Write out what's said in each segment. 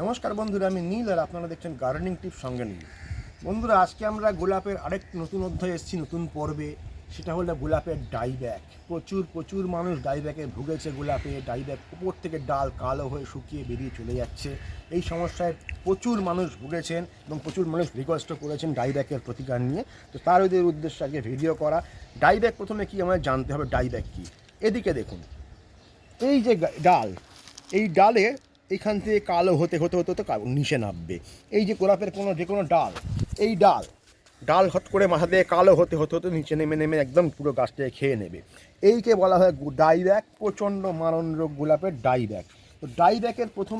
নমস্কার বন্ধুরা, আমি নীল আর আপনারা দেখছেন গার্ডেনিং টিপ সঙ্গে নীল। বন্ধুরা, আজকে আমরা গোলাপের আরেক নতুন অধ্যায় এসেছি, নতুন পর্বে। সেটা হলো গোলাপের ডাইব্যাক প্রচুর প্রচুর মানুষ ডাইব্যাকে ভুগেছে গোলাপে। ডাইব্যাক উপর থেকে ডাল কালো হয়ে শুকিয়ে বেরিয়ে চলে যাচ্ছে। এই সমস্যায় প্রচুর মানুষ ভুগেছেন এবং প্রচুর মানুষ রিকোয়েস্টও করেছেন ডাইব্যাকের প্রতিকার নিয়ে। তো তার ওদের উদ্দেশ্যে আজকে ভিডিও করা। ডাইব্যাক প্রথমে কি আমাদের জানতে হবে? ডাইব্যাক কী? এদিকে দেখুন। এই যে ডাল, এই ডালে এখান থেকে কালো হতে হতে হতে হতে নিচে নামবে। এই যে গোলাপের কোনো, যে কোনো ডাল, এই ডাল ডাল হট করে মাথা দিয়ে কালো হতে হতে হতে নিচে নেমে নেমে একদম পুরো গাছটাকে খেয়ে নেবে। এইকে বলা হয় ডাইব্যাক প্রচণ্ড মারণ রোগ গোলাপের ডাইব্যাক তো ডাইব্যাকের প্রথম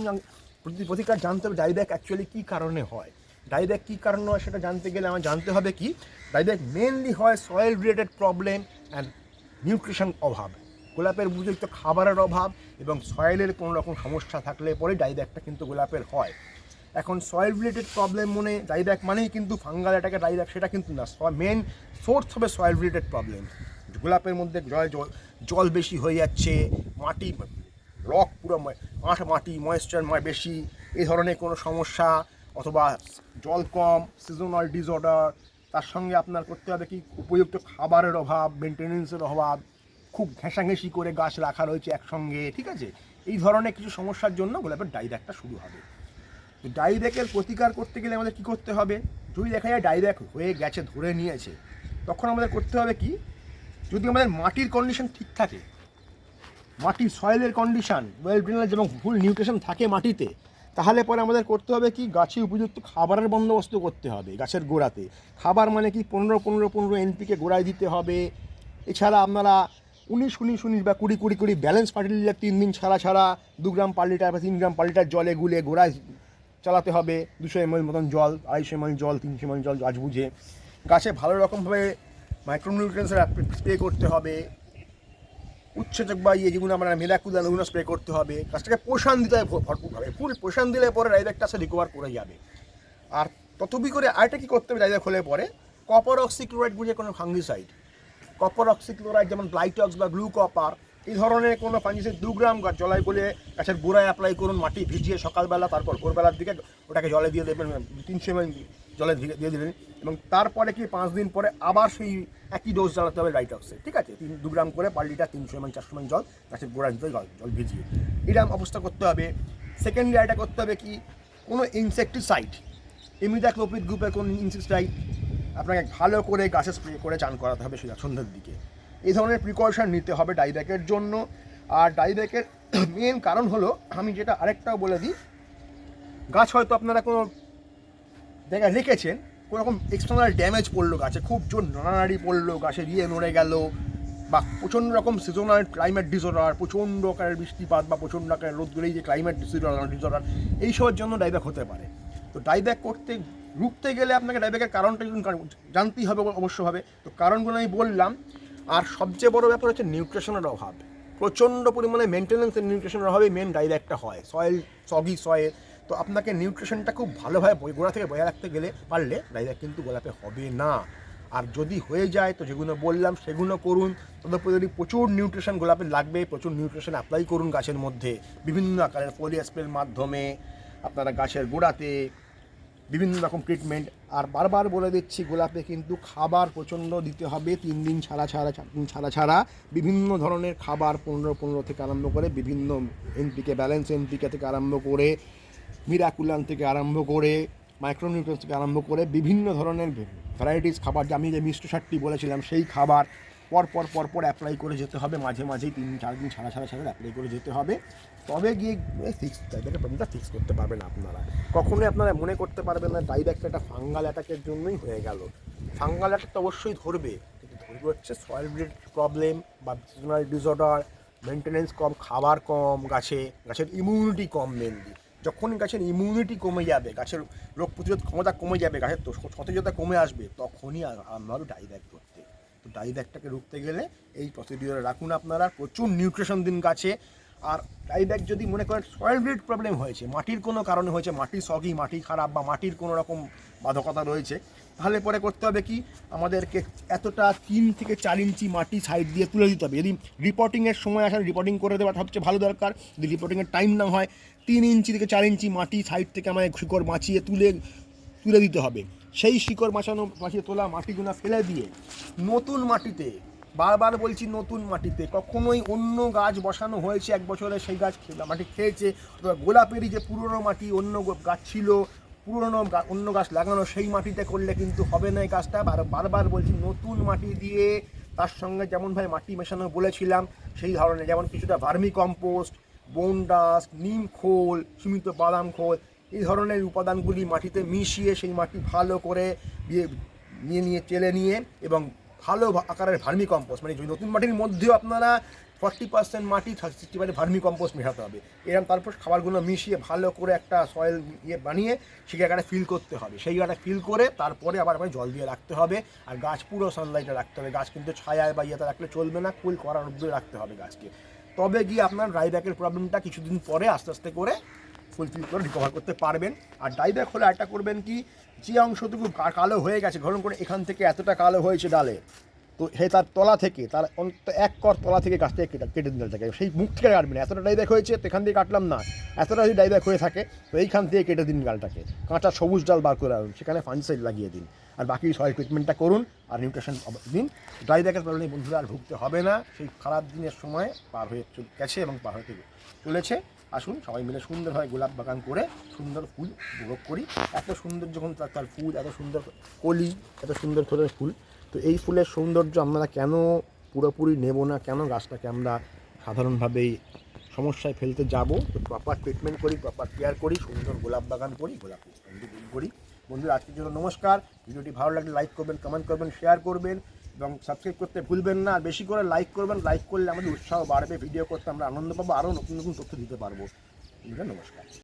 প্রতিকার জানতে হবে ডাইব্যাক অ্যাকচুয়ালি কী কারণে হয়। ডাইব্যাক কী কারণে হয় সেটা জানতে গেলে আমার জানতে হবে কি? ডাইব্যাক মেনলি হয় soil related problem and nutrition অভাব। গোলাপের উপযুক্ত খাবারের অভাব এবং সয়েলের কোনো রকম সমস্যা থাকলে পরে ডাইব্যাকটা কিন্তু গোলাপের হয়। এখন সয়েল রিলেটেড প্রবলেম মনে, ডাইব্যাক মানেই কিন্তু ফাঙ্গাল অ্যাটাকে, ডাইব্যাক সেটা কিন্তু না। মেন সোর্স হবে সয়েল রিলেটেড প্রবলেম। গোলাপের মধ্যে জল জল বেশি হয়ে যাচ্ছে, মাটি, রক পুরো ম- মাটি ময়েশ্চার বেশি এই ধরনের কোনো সমস্যা অথবা জল কম সিজনাল ডিসঅর্ডার তার সঙ্গে আপনার করতে হবে কি? উপযুক্ত খাবারের অভাব মেনটেনেন্সের অভাব খুব ঘেঁষাঘেঁষি করে গাছ রাখা রয়েছে একসঙ্গে, ঠিক আছে? এই ধরনের কিছু সমস্যার জন্য গোলাপের ডাইব্যাকটা শুরু হবে। ডাইব্যাকের প্রতিকার করতে গেলে আমাদের কি করতে হবে? যদি দেখা যায় ডাইব্যাক হয়ে গেছে, ধরে নিয়েছে, তখন আমাদের করতে হবে কি? যদি আমাদের মাটির কন্ডিশন ঠিক থাকে, মাটির সয়েলের কন্ডিশন ওয়েল ড্রেনেজ এবং ফুল নিউট্রিশন থাকে মাটিতে, তাহলে পরে আমাদের করতে হবে কি? গাছে উপযুক্ত খাবারের বন্দোবস্ত করতে হবে গাছের গোড়াতে। খাবার মানে কি? পনেরো পনেরো পনেরো এনপিকে গোড়ায় দিতে হবে। এছাড়া আপনারা উনিশ উনিশ উনিশ বা কুড়ি কুড়ি কুড়ি, ব্যালেন্স ফার্টিলাইজার তিন দিন ছাড়া ছাড়া দু গ্রাম পার লিটার বা তিন গ্রাম পার লিটার জলে গুলে গোড়ায় চালাতে হবে। দুশো এমএল মতন জল, আড়াইশো এমএল জল, তিনশো এমএল জল গাছ বুঝে। গাছে ভালো রকমভাবে মাইক্রোনিউট্রিয়েন্টসের স্প্রে করতে হবে। উচ্ছেচক বা ইয়ে যেগুলো আমরা মেলাকুদা ওগুলো স্প্রে করতে হবে। গাছটাকে পোষণ দিতে হবে ভর- ভরপুরভাবে ফুল পোষণ দিলে পরে রাইদাকটা সে রিকভার করে যাবে। আর ততবি করে আরেকটা কী করতে হবে রাইদাক হলে পরে? কপার অক্সিক্লোরাইড বুঝে কোনো ফাঙ্গিসাইড কপার অক্সিক্লোরাইড যেমন ব্লাইটক্স বা গ্লু কপার এই ধরনের কোনো ফাঙ্গিসাইড দু গ্রাম গাছ জলায় বলে গাছের গোড়ায় অ্যাপ্লাই করুন, মাটি ভিজিয়ে সকালবেলা, তারপর ভোরবেলার দিকে ওটাকে জলে দিয়ে দেবেন, তিনশো এমএল জলে দিয়ে দেবেন এবং তারপরে কি পাঁচ দিন পরে আবার সেই একই ডোজ জ্বালাতে হবে লাইটক্সে ঠিক আছে? তিন, দু গ্রাম করে পার লিটার তিনশো এমএল, চারশো এমএল জল গাছের গোড়া দিতে জল জল ভিজিয়ে। এরকম অবস্থা করতে হবে। সেকেন্ডলি এটা করতে হবে কি, কোনো ইনসেকটিসাইড ইমিডাক্লোপিড গ্রুপের কোনো ইনসেকটিসাইড আপনাকে ভালো করে গাছে স্প্রে করে চান করাতে হবে সেটা সন্ধ্যের দিকে। এই ধরনের প্রিকশন নিতে হবে ডাইব্যাকের জন্য। আর ডাইব্যাকের মেন কারণ হলো, আমি যেটা আরেকটাও বলে দিই, গাছ হয়তো আপনারা কোনো জায়গায় রেখেছেন কোনো রকম এক্সটার্নাল ড্যামেজ পড়ল গাছে, খুব জোর নাড়ানাড়ি পড়ল, গাছে ইয়ে নড়ে গেল, বা প্রচণ্ড রকম সিজনাল ক্লাইমেট ডিসঅর্ডার প্রচণ্ড আকারের বৃষ্টিপাত বা প্রচণ্ড আকারের রোদ গেলেই যে ক্লাইমেট ডিসঅর্ডার ডিসঅর্ডার এইসবের জন্য ডাইব্যাক হতে পারে। তো ডাইব্যাক করতে রুখতে গেলে আপনাকে ডাইব্যাকের কারণটা জানতেই হবে অবশ্যভাবে। তো কারণগুলো আমি বললাম। আর সবচেয়ে বড় ব্যাপার হচ্ছে নিউট্রিশনের অভাব। প্রচণ্ড পরিমাণে মেনটেন্যান্স নিউট্রিশনের অভাবে মেন ডাইব্যাকটা হয়। সয়েল সগি সয়েল তো আপনাকে নিউট্রিশনটা খুব ভালোভাবে গোড়া থেকে বজায় রাখতে গেলে পারলে ডাইব্যাক কিন্তু গোলাপে হবে না। আর যদি হয়ে যায়, তো যেগুলো বললাম সেগুলো করুন। তদুপরি প্রচুর নিউট্রিশন গোলাপে লাগবে, প্রচুর নিউট্রিশন অ্যাপ্লাই করুন গাছের মধ্যে। বিভিন্ন আকারের ফোলিয়া স্প্রের মাধ্যমে। আপনারা গাছের গোড়াতে বিভিন্ন রকম ট্রিটমেন্ট আর বারবার বলে দিচ্ছি, গোলাপে কিন্তু খাবার প্রচণ্ড দিতে হবে, তিন দিন ছাড়া ছাড়া দিন ছাড়া ছাড়া। বিভিন্ন ধরনের খাবার পনেরো পনেরো থেকে আরম্ভ করে বিভিন্ন এনপিকে ব্যালেন্স এনপিকে থেকে আরম্ভ করে মিরাকুলান থেকে আরম্ভ করে মাইক্রোনিউট্রেন্স থেকে আরম্ভ করে, বিভিন্ন ধরনের ভ্যারাইটিস খাবার। যে আমি যে মিষ্ট সারটি বলেছিলাম, সেই খাবার পর পর পর পর অ্যাপ্লাই করে যেতে হবে। মাঝে, মাঝেই তিন, চার দিন ছাড়া ছাড়া ছাড়া অ্যাপ্লাই করে যেতে হবে। তবে গিয়ে ফিক্স ডাইব্যাকের প্রবলেমটা ফিক্স করতে পারবেন আপনারা। কখনোই আপনারা মনে করতে পারবেন না ডাইব্যাকটা একটা ফাঙ্গাল অ্যাটাকের জন্যই হয়ে গেল। ফাঙ্গাল অ্যাটাক তো অবশ্যই ধরবে, কিন্তু ধরবে হচ্ছে সয়েল রিলেটেড প্রবলেম বা সিজনাল ডিসঅর্ডার মেনটেনেন্স কম, খাবার কম, গাছে, গাছের ইমিউনিটি কম মেনলি যখনই গাছের ইমিউনিটি কমে যাবে, গাছের রোগ প্রতিরোধ ক্ষমতা কমে যাবে, গাছের সতেজতা কমে আসবে, তখনই আমরা ডাইব্যাক করতে। তো ডাইব্যাকটাকে রুখতে গেলে এই প্রসিডিওরে রাখুন আপনারা। প্রচুর নিউট্রিশন দিন গাছে। আর ডাইব্যাক যদি মনে করেন সয়েল রিলেটেড প্রবলেম হয়েছে, মাটির কোনো কারণে হয়েছে মাটি সগি মাটি খারাপ বা মাটির কোনো রকম বাধকতা রয়েছে, তাহলে পরে করতে হবে কি? আমাদেরকে এতটা তিন থেকে চার ইঞ্চি মাটি সাইড দিয়ে তুলে দিতে হবে। যদি রিপোর্টিংয়ের সময় আসে রিপোর্টিং করে দেওয়া সবচেয়ে ভালো দরকার। যদি রিপোর্টিংয়ের টাইম না হয়, তিন ইঞ্চি থেকে চার ইঞ্চি মাটি সাইড থেকে আমাদের শিকড় মাছিয়ে তুলে তুলে দিতে হবে। সেই শিকড় মাছানো মাছিয়ে তোলা মাটিগুলো ফেলে দিয়ে নতুন মাটিতে, বারবার বলছি নতুন মাটিতে, কখনোই অন্য গাছ বসানো হয়েছে, এক বছরে সেই গাছ মাটি খেয়েছে গোলাপেরই যে পুরনো মাটি অন্য গাছ ছিল, পুরনো অন্য গাছ লাগানো, সেই মাটিতে করলে কিন্তু হবে না এই গাছটা বার- বারবার বলছি নতুন মাটি দিয়ে তার সঙ্গে যেমন ভাই মাটি মেশানো বলেছিলাম, সেই ধরনের, যেমন কিছুটা ভার্মি কম্পোস্ট বোন ডাস্ট নিম খোল, সীমিত বাদাম খোল এই ধরনের উপাদানগুলি মাটিতে মিশিয়ে সেই মাটি ভালো করে নিয়ে নিয়ে, চেলে নিয়ে এবং ভালো আকারের ভার্মি কম্পোস্ট মানে নতুন মাটির মধ্যেও আপনারা ফর্টি পার্সেন্ট মাটি সিক্সটি পার্সেন্ট ভার্মি কম্পোস্ট মেশাতে হবে। এরকম তারপর খাবারগুলো মিশিয়ে ভালো করে একটা সয়েল ইয়ে বানিয়ে সেই জায়গাটা ফিল করতে হবে। সেই জায়গাটা ফিল করে তারপরে আবার আবার জল দিয়ে রাখতে হবে আর গাছ পুরো সানলাইটে রাখতে হবে। গাছ কিন্তু ছায়ায় বা ইয়েতে রাখলে চলবে না কুল করার অব্দি রাখতে হবে গাছকে। তবে গিয়ে আপনার ড্রাইব্যাকের প্রবলেমটা কিছুদিন পরে আস্তে আস্তে করে ফুলফিল করে রিকভার করতে পারবেন। আর ডাইব্যাক হলে একটা করবেন কি, যে অংশটুকু কালো হয়ে গেছে ধরুন করে এখান থেকে এতটা কালো হয়েছে ডালে, তো সে তার তলা থেকে, তার এক কর তলা থেকে গাছ থেকে কেটে কেটে দিন ডালটাকে সেই মুখ থেকে কাটবেন এতটা ডাইব্যাক হয়েছে, তো এখান থেকে কাটলাম না। এতটা যদি ডাইব্যাক হয়ে থাকে, তো এইখান থেকে কেটে দিন গালটাকে কাঁচা সবুজ ডাল বার করে আনুন সেখানে ফাঞ্সাইড লাগিয়ে দিন। আর বাকি সয়েল ট্রিটমেন্টটা করুন আর নিউট্রিশন দিন। ডাইব্যাকের প্রবলেম বন্ধুরা, আর ভুগতে হবে না। সেই খারাপ দিনের সময় পার হয়ে গেছে এবং পার হয়ে চলেছে। আসুন, সবাই মিলে সুন্দরভাবে গোলাপ বাগান করে সুন্দর ফুল উপভোগ করি। এত সুন্দর যখন তার ফুল, এত সুন্দর কলি, এত সুন্দর করে ফুল। তো এই ফুলের সৌন্দর্য আমরা কেন পুরোপুরি নেব না? কেন গাছটাকে আমরা সাধারণভাবেই সমস্যায় ফেলতে যাব? তো প্রপার ট্রিটমেন্ট করি প্রপার কেয়ার করি, সুন্দর গোলাপ বাগান করি, গোলাপ ফুল করি। বন্ধুরা, আজকের জন্য নমস্কার। ভিডিওটি ভালো লাগলে লাইক করবেন কমেন্ট করবেন শেয়ার করবেন। এবং সাবস্ক্রাইব করতে ভুলবেন না। আর বেশি করে লাইক করবেন লাইক করলে আমাদের উৎসাহ বাড়বে ভিডিও করতে আমরা আনন্দ পাবো, আরও নতুন নতুন তথ্য দিতে পারব। নমস্কার।